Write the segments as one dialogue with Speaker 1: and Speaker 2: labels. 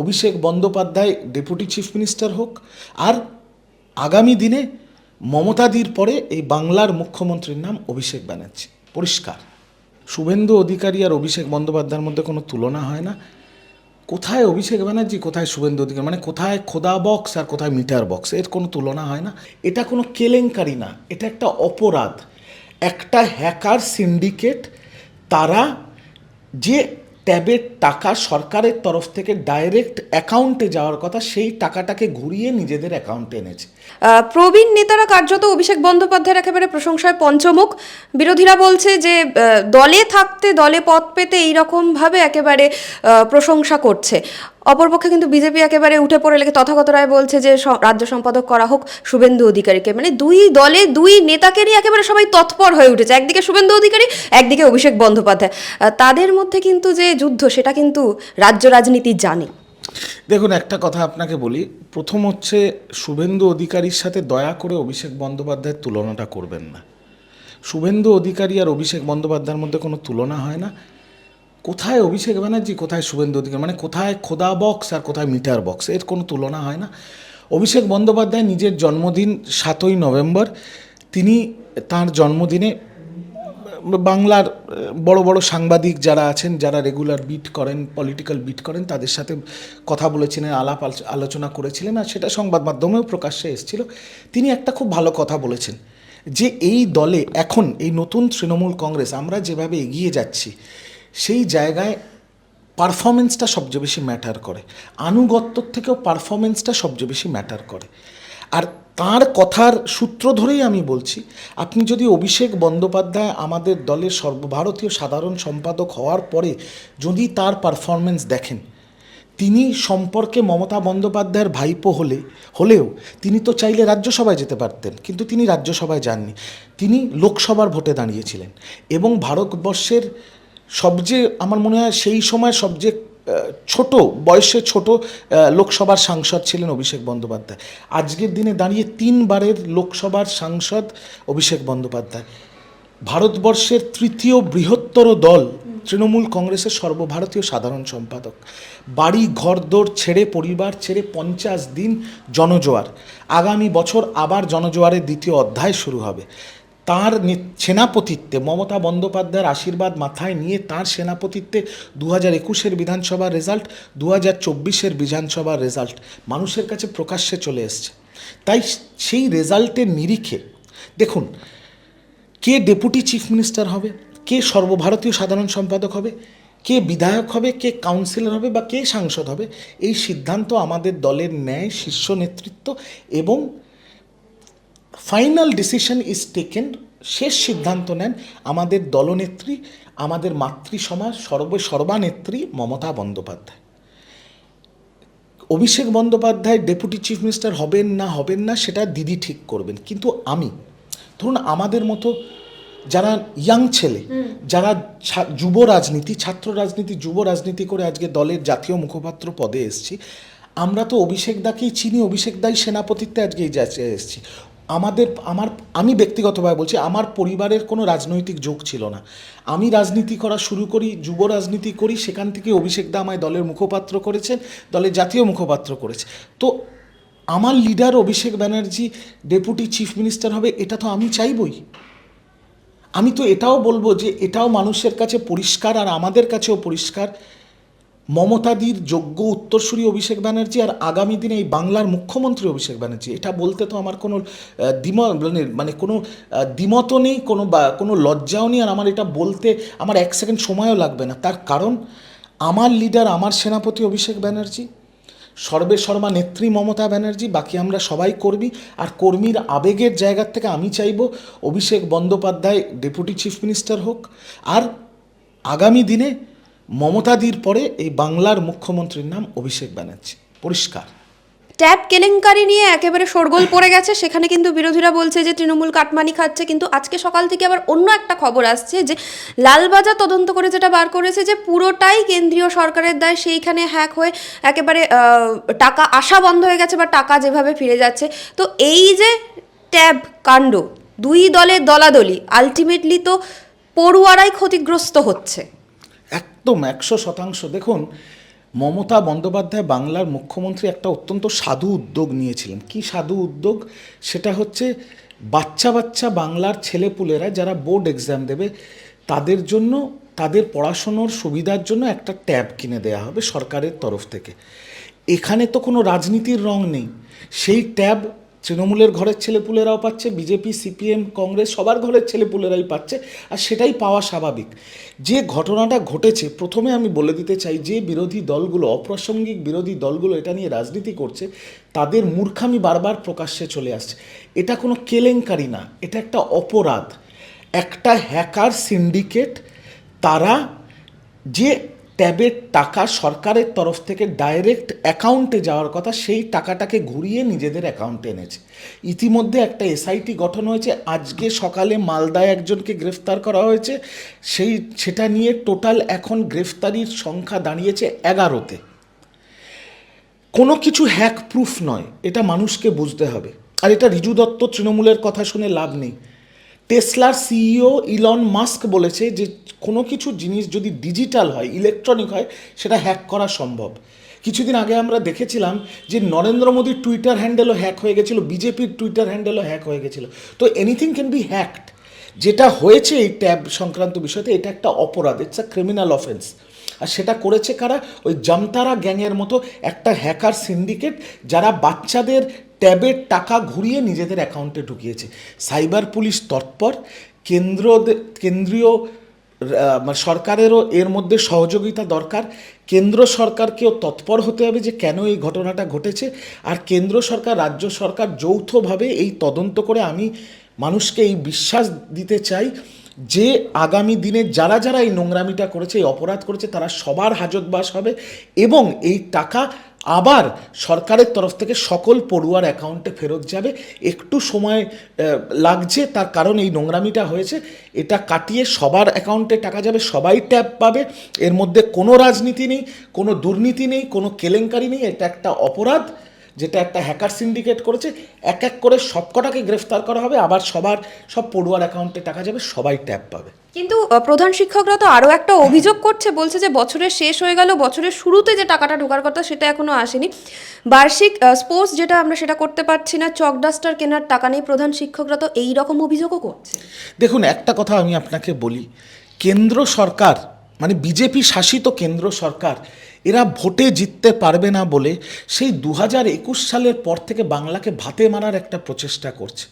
Speaker 1: Abhishek Bandyopadhyay deputy chief minister হোক, আর আগামী দিনে মমতাদির পরে এই বাংলার মুখ্যমন্ত্রীর নাম অভিষেক ব্যানার্জি। পরিষ্কার। শুভেন্দু অধিকারী আর অভিষেক বন্দ্যোপাধ্যায়ের মধ্যে কোনো তুলনা হয় না। কোথায় অভিষেক ব্যানার্জি, কোথায় শুভেন্দু অধিকারী মানে কোথায় খোদা বক্স আর কোথায় মিটার বক্স, এর কোনো তুলনা হয় না। এটা কোনো কেলেঙ্কারি না, এটা একটা অপরাধ। একটা হ্যাকার, সিন্ডিকেট, তারা যে ট্যাবের টাকা সরকারের তরফ থেকে ডাইরেক্ট অ্যাকাউন্টে যাওয়ার কথা, সেই টাকাটাকে ঘুরিয়ে নিজেদের অ্যাকাউন্টে এনেছে।
Speaker 2: প্রবীণ নেতারা কার্যত অভিষেক বন্দ্যোপাধ্যায়ের একেবারে প্রশংসায় পঞ্চমুখ। বিরোধীরা বলছে যে দলে থাকতে, দলে পথ পেতে এইরকমভাবে একেবারে প্রশংসা করছে। অপরপক্ষে কিন্তু বিজেপি একেবারে উঠে পড়ে লেগে তথাগত রায় বলছে যে রাজ্য সম্পাদক করা হোক শুভেন্দু অধিকারীকে। মানে দুই দলে দুই নেতাকে নিয়ে একেবারে সবাই তৎপর হয়ে উঠেছে। একদিকে শুভেন্দু অধিকারী, একদিকে অভিষেক বন্দ্যোপাধ্যায়। তাদের মধ্যে কিন্তু যে যুদ্ধ, সেটা কিন্তু রাজ্য রাজনীতি জানে।
Speaker 1: দেখুন, একটা কথা আপনাকে বলি। প্রথম হচ্ছে, শুভেন্দু অধিকারীর সাথে দয়া করে অভিষেক বন্দ্যোপাধ্যায়ের তুলনাটা করবেন না। শুভেন্দু অধিকারী আর অভিষেক বন্দ্যোপাধ্যায়ের মধ্যে কোনো তুলনা হয় না। কোথায় অভিষেক ব্যানার্জি, কোথায় শুভেন্দু অধিকারী? মানে কোথায় খোদা বক্স আর কোথায় মিটার বক্স এর কোনো তুলনা হয় না। অভিষেক বন্দ্যোপাধ্যায় নিজের জন্মদিন সাতই নভেম্বর, তিনি তার জন্মদিনে বাংলার বড় বড় সাংবাদিক যারা আছেন, যারা রেগুলার বিট করেন পলিটিক্যাল বিট করেন, তাদের সাথে কথা বলেছিলেন, আলাপ আলোচ- আলোচনা করেছিলেন আর সেটা সংবাদ মাধ্যমেও প্রকাশ্যে এসেছিল। তিনি একটা খুব ভালো কথা বলেছেন যে এই দলে এখন এই নতুন তৃণমূল কংগ্রেস, আমরা যেভাবে এগিয়ে যাচ্ছি সেই জায়গায় পারফরমেন্সটা সবচেয়ে বেশি ম্যাটার করে। আনুগত্যর থেকেও পারফরমেন্সটা সবচেয়ে বেশি ম্যাটার করে। আর তার কথার সূত্র ধরেই আমি বলছি, আপনি যদি অভিষেক বন্দ্যোপাধ্যায় আমাদের দলের সর্বভারতীয় সাধারণ সম্পাদক হওয়ার পরে যদি তার পারফরমেন্স দেখেন, তিনি সম্পর্কে মমতা বন্দ্যোপাধ্যায়ের ভাইপো হলে, হলেও তিনি তো চাইলে রাজ্যসভায় যেতে পারতেন, কিন্তু তিনি রাজ্যসভায় যাননি। তিনি লোকসভার ভোটে দাঁড়িয়েছিলেন এবং ভারতবর্ষের সবচেয়ে আমার মনে হয় সেই সময় সবচেয়ে ছোট, বয়সে ছোট লোকসভার সাংসদ ছিলেন অভিষেক বন্দ্যোপাধ্যায়। আজকের দিনে দাঁড়িয়ে তিনবারের লোকসভার সাংসদ অভিষেক বন্দ্যোপাধ্যায়। ভারতবর্ষের তৃতীয় বৃহত্তর দল তৃণমূল কংগ্রেসের সর্বভারতীয় সাধারণ সম্পাদক। বাড়ি, ঘরদোর ছেড়ে, পরিবার ছেড়ে পঞ্চাশ দিন জনজোয়ার। আগামী বছর আবার জনজোয়ারের দ্বিতীয় অধ্যায় শুরু হবে। তার সেনাপতিত্বে, মমতা বন্দ্যোপাধ্যায়ের আশীর্বাদ মাথায় নিয়ে তার সেনাপতিত্বে দু হাজার একুশের বিধানসভার রেজাল্ট দু হাজার চব্বিশের বিধানসভার রেজাল্ট মানুষের কাছে প্রকাশ্যে চলে এসছে। তাই সেই রেজাল্টের নিরিখে, দেখুন, কে ডেপুটি চিফ মিনিস্টার হবে, কে সর্বভারতীয় সাধারণ সম্পাদক হবে, কে বিধায়ক হবে, কে কাউন্সিলর হবে বা কে সাংসদ হবে, এই সিদ্ধান্ত আমাদের দলের ন্যায়, শীর্ষ নেতৃত্ব এবং ফাইনাল ডিসিশন ইজ টেকেন শেষ সিদ্ধান্ত নেন আমাদের দলনেত্রী আমাদের মাতৃসমাজ সর্ব সর্বানেত্রী Mamata Bandyopadhyay. Abhishek Bandyopadhyay deputy chief minister হবেন না হবেন না সেটা দিদি ঠিক করবেন। কিন্তু আমি ধরুন আমাদের মতো যারা ইয়াং ছেলে যারা যুব রাজনীতি ছাত্র রাজনীতি যুব রাজনীতি করে আজকে দলের জাতীয় মুখপাত্র পদে এসেছি আমরা তো অভিষেক দাকেই চিনি অভিষেক দাই সেনাপতিত্বে আজকে এই এসেছি। আমাদের, আমার, আমি ব্যক্তিগতভাবে বলছি, আমার পরিবারের কোনো রাজনৈতিক যোগ ছিল না। আমি রাজনীতি করা শুরু করি, যুব রাজনীতি করি, সেখান থেকে অভিষেক দা আমায় দলের মুখপাত্র করেছেন, দলের জাতীয় মুখপাত্র করেছে। তো আমার leader Abhishek Banerjee, deputy chief minister হবে, এটা তো আমি চাইবই। আমি তো এটাও বলব যে, এটাও মানুষের কাছে পরিষ্কার আর আমাদের কাছেও পরিষ্কার মমতাদির যোগ্য উত্তরসূরি অভিষেক ব্যানার্জি আর আগামী দিনে এই বাংলার মুখ্যমন্ত্রী অভিষেক ব্যানার্জি। এটা বলতে তো আমার কোনো দ্বিম মানে মানে কোনো আহ, দ্বিমতও নেই কোনো বা কোনো লজ্জাও নেই আর আমার এটা বলতে আমার এক সেকেন্ড সময়ও লাগবে না। তার কারণ আমার লিডার আমার সেনাপতি অভিষেক ব্যানার্জি সর্বে সর্বা নেত্রী মমতা ব্যানার্জি বাকি আমরা সবাই কর্মী আর কর্মীর আবেগের জায়গার থেকে আমি চাইব Abhishek Bandyopadhyay deputy chief minister হোক। আর আগামী দিনে মমতাদির পরে এই বাংলার মুখ্যমন্ত্রীর নাম অভিষেক ব্যানার্জি। পরিষ্কার।
Speaker 2: ট্যাব কেলেঙ্কারি নিয়ে একেবারে শোরগোল পড়ে গেছে, সেখানে কিন্তু বিরোধীরা বলছে যে তৃণমূল কাটমানি খাচ্ছে, কিন্তু আজকে সকাল থেকে আবার অন্য একটা খবর আসছে যে লালবাজার তদন্ত করে যেটা বার করেছে যে পুরোটাই কেন্দ্রীয় সরকারের দায়, সেইখানে হ্যাক হয়ে একেবারে টাকা আসা বন্ধ হয়ে গেছে বা টাকা যেভাবে ফিরে যাচ্ছে। তো এই যে ট্যাব কাণ্ড, দুই দলের দলাদলি আলটিমেটলি তো পড়ুয়ারাই ক্ষতিগ্রস্ত হচ্ছে।
Speaker 1: একদম একশো শতাংশ। দেখুন, মমতা বন্দ্যোপাধ্যায় বাংলার মুখ্যমন্ত্রী একটা অত্যন্ত সাধু উদ্যোগ নিয়েছিলেন। কি সাধু উদ্যোগ? সেটা হচ্ছে বাচ্চা বাচ্চা বাংলার ছেলেপুলেরা যারা বোর্ড এক্সাম দেবে, তাদের জন্য, তাদের পড়াশুনোর সুবিধার জন্য একটা ট্যাব কিনে দেওয়া হবে সরকারের তরফ থেকে। এখানে তো কোনো রাজনীতির রং নেই। সেই ট্যাব তৃণমূলের ঘরের ছেলেপুলেরাও পাচ্ছে, বিজেপি, সিপিএম, কংগ্রেস সবার ঘরের ছেলেপুলেরাই পাচ্ছে, আর সেটাই পাওয়া স্বাভাবিক। যে ঘটনাটা ঘটেছে, প্রথমে আমি বলে দিতে চাই, যে বিরোধী দলগুলো, অপ্রাসঙ্গিক বিরোধী দলগুলো এটা নিয়ে রাজনীতি করছে, তাদের মূর্খামি বারবার প্রকাশ্যে চলে আসছে। এটা কোনো কেলেঙ্কারি না, এটা একটা অপরাধ। একটা হ্যাকার, সিন্ডিকেট, তারা যে ট্যাবের টাকা সরকারের তরফ থেকে ডাইরেক্ট অ্যাকাউন্টে যাওয়ার কথা, সেই টাকাটাকে ঘুরিয়ে নিজেদের অ্যাকাউন্টে এনেছে। ইতিমধ্যে একটা এসআইটি গঠন হয়েছে। আজকে সকালে মালদায় একজনকে গ্রেফতার করা হয়েছে। সেই, সেটা নিয়ে টোটাল এখন গ্রেফতারির সংখ্যা দাঁড়িয়েছে এগারোতে। কোনো কিছু হ্যাক প্রুফ নয়, এটা মানুষকে বুঝতে হবে। আর এটা রিজু দত্ত তৃণমূলের কথা শুনে লাভ নেই। টেসলার সিইও ইলন মাস্ক বলেছে যে কোনো কিছু জিনিস যদি ডিজিটাল হয়, ইলেকট্রনিক হয়, সেটা হ্যাক করা সম্ভব। কিছুদিন আগে আমরা দেখেছিলাম যে নরেন্দ্র মোদীর টুইটার হ্যান্ডেলও হ্যাক হয়ে গেছিল, বিজেপির টুইটার হ্যান্ডেলও হ্যাক হয়ে গেছিল। তো এনিথিং ক্যান বি হ্যাকড যেটা হয়েছে এই ট্যাব সংক্রান্ত বিষয়তে, এটা একটা অপরাধ ইটস আ ক্রিমিনাল অফেন্স আর সেটা করেছে কারা? ওই জামতারা গ্যাংয়ের মতো একটা হ্যাকার সিন্ডিকেট, যারা বাচ্চাদের ট্যাবের টাকা ঘুরিয়ে নিজেদের অ্যাকাউন্টে ঢুকিয়েছে। সাইবার পুলিশ তৎপর কেন্দ্র কেন্দ্রীয় মানে সরকারেরও এর মধ্যে সহযোগিতা দরকার। কেন্দ্র সরকারকেও তৎপর হতে হবে যে কেন এই ঘটনাটা ঘটেছে। আর কেন্দ্র সরকার, রাজ্য সরকার যৌথভাবে এই তদন্ত করে আমি মানুষকে এই বিশ্বাস দিতে চাই যে আগামী দিনে যারা যারা এই নোংরামিটা করেছে, এই অপরাধ করেছে, তারা সবার হাজতবাস হবে এবং এই টাকা আবার সরকারের তরফ থেকে সকল পড়ুয়ার অ্যাকাউন্টে ফেরত যাবে। একটু সময় লাগছে, তার কারণ এই নোংরামিটা হয়েছে। এটা কাটিয়ে সবার অ্যাকাউন্টে টাকা যাবে, সবাই ট্যাপ পাবে। এর মধ্যে কোনো রাজনীতি নেই, কোনো দুর্নীতি নেই, কোনো কেলেঙ্কারি নেই। এটা একটা অপরাধ। যেটা একটা হ্যাকার সিন্ডিকেট করেছে এক এক করে সবকটাকে গ্রেফতার করা হবে আবার সবার সব পড়ুয়ার অ্যাকাউন্টে টাকা যাবে সবাই ট্যাপ পাবে।
Speaker 2: কিন্তু প্রধান শিক্ষকরা তো আরও একটা অভিযোগ করছে বলছে যে বছরের শেষ হয়ে গেল বছরের শুরুতে যে টাকাটা ঢোকার কথা সেটা এখনও আসেনি। বার্ষিক স্পোর্টস যেটা আমরা সেটা করতে পারছি না চক ডাস্টার কেনার টাকা নেই প্রধান শিক্ষকরা তো এই রকম অভিযোগও করছে।
Speaker 1: দেখুন একটা কথা আমি আপনাকে বলি কেন্দ্র সরকার মানে বিজেপি শাসিত কেন্দ্র সরকার এরা ভোটে জিততে পারবে না বলে সেই দু হাজার একুশ সালের পর থেকে বাংলাকে ভাতে মারার একটা প্রচেষ্টা করছে।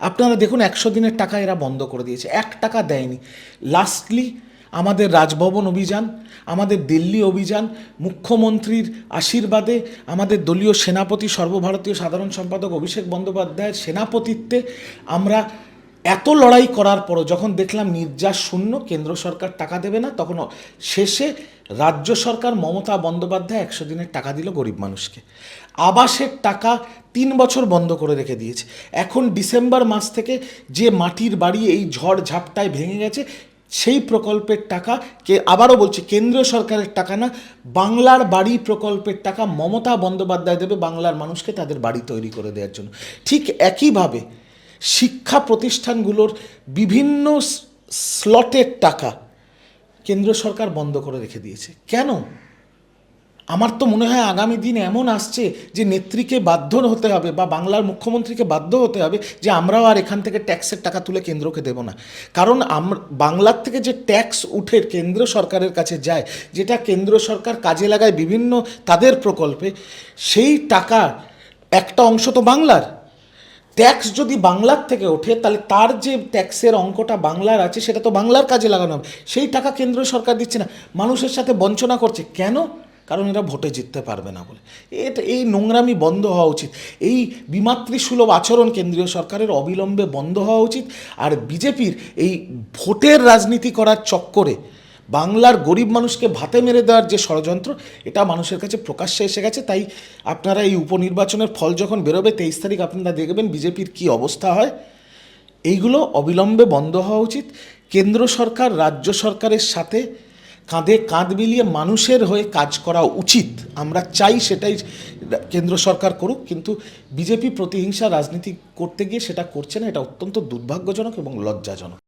Speaker 1: আপনারা দেখুন একশো দিনের টাকা এরা বন্ধ করে দিয়েছে। এক টাকা দেয়নি। লাস্টলি আমাদের রাজভবন অভিযান, আমাদের দিল্লি অভিযান, মুখ্যমন্ত্রীর আশীর্বাদে আমাদের দলীয় সেনাপতি, সর্বভারতীয় সাধারণ সম্পাদক অভিষেক বন্দ্যোপাধ্যায়ের সেনাপতিত্বে আমরা এত লড়াই করার পরও যখন দেখলাম নির্যাস শূন্য, কেন্দ্র সরকার টাকা দেবে না, তখন শেষে রাজ্য সরকার মমতা বন্দ্যোপাধ্যায় একশো দিনের টাকা দিল গরিব মানুষকে। আবাসের টাকা তিন বছর বন্ধ করে রেখে দিয়েছে। এখন ডিসেম্বর মাস থেকে যে মাটির বাড়ি এই ঝড় ঝাপটায় ভেঙে গেছে, সেই প্রকল্পের টাকা কে আবারও বলছি, কেন্দ্রীয় সরকারের টাকা না, বাংলার বাড়ি প্রকল্পের টাকা মমতা বন্দ্যোপাধ্যায় দেবে বাংলার মানুষকে তাদের বাড়ি তৈরি করে দেওয়ার জন্য। ঠিক একইভাবে শিক্ষা প্রতিষ্ঠানগুলোর বিভিন্ন স্লটের টাকা কেন্দ্র সরকার বন্ধ করে রেখে দিয়েছে। কেন? আমার তো মনে হয় আগামী দিন এমন আসছে যে নেত্রীকে বাধ্য হতে হবে বা বাংলার মুখ্যমন্ত্রীকে বাধ্য হতে হবে যে আমরাও আর এখান থেকে ট্যাক্সের টাকা তুলে কেন্দ্রকে দেব না। কারণ বাংলার থেকে যে ট্যাক্স উঠে কেন্দ্র সরকারের কাছে যায়, যেটা কেন্দ্র সরকার কাজে লাগায় বিভিন্ন তাদের প্রকল্পে, সেই টাকা একটা অংশ তো বাংলার। ট্যাক্স যদি বাংলার থেকে ওঠে, তাহলে তার যে ট্যাক্সের অঙ্কটা বাংলার আছে, সেটা তো বাংলার কাজে লাগানো হবে। সেই টাকা কেন্দ্র সরকার দিচ্ছে না, মানুষের সাথে বঞ্চনা করছে। কেন? কারণ এরা ভোটে জিততে পারবে না বলে। এটা, এই নোংরামি বন্ধ হওয়া উচিত। এই বিমাতৃসুলভ আচরণ কেন্দ্রীয় সরকারের অবিলম্বে বন্ধ হওয়া উচিত। আর বিজেপির এই ভোটের রাজনীতি করার চক্করে বাংলার গরিব মানুষকে ভাতে মেরে দেওয়ার যে ষড়যন্ত্র, এটা মানুষের কাছে প্রকাশ্যে এসে গেছে। তাই আপনারা এই উপনির্বাচনের ফল যখন বেরোবে, তেইশ তারিখ আপনারা দেখবেন বিজেপির কি অবস্থা হয়। এইগুলো অবিলম্বে বন্ধ হওয়া উচিত। কেন্দ্র সরকার, রাজ্য সরকারের সাথে কাঁধে কাঁধ মিলিয়ে মানুষের হয়ে কাজ করা উচিত। আমরা চাই সেটাই কেন্দ্র সরকার করুক, কিন্তু বিজেপি প্রতিহিংসা রাজনীতি করতে গিয়ে সেটা করছে না, এটা অত্যন্ত দুর্ভাগ্যজনক এবং লজ্জাজনক।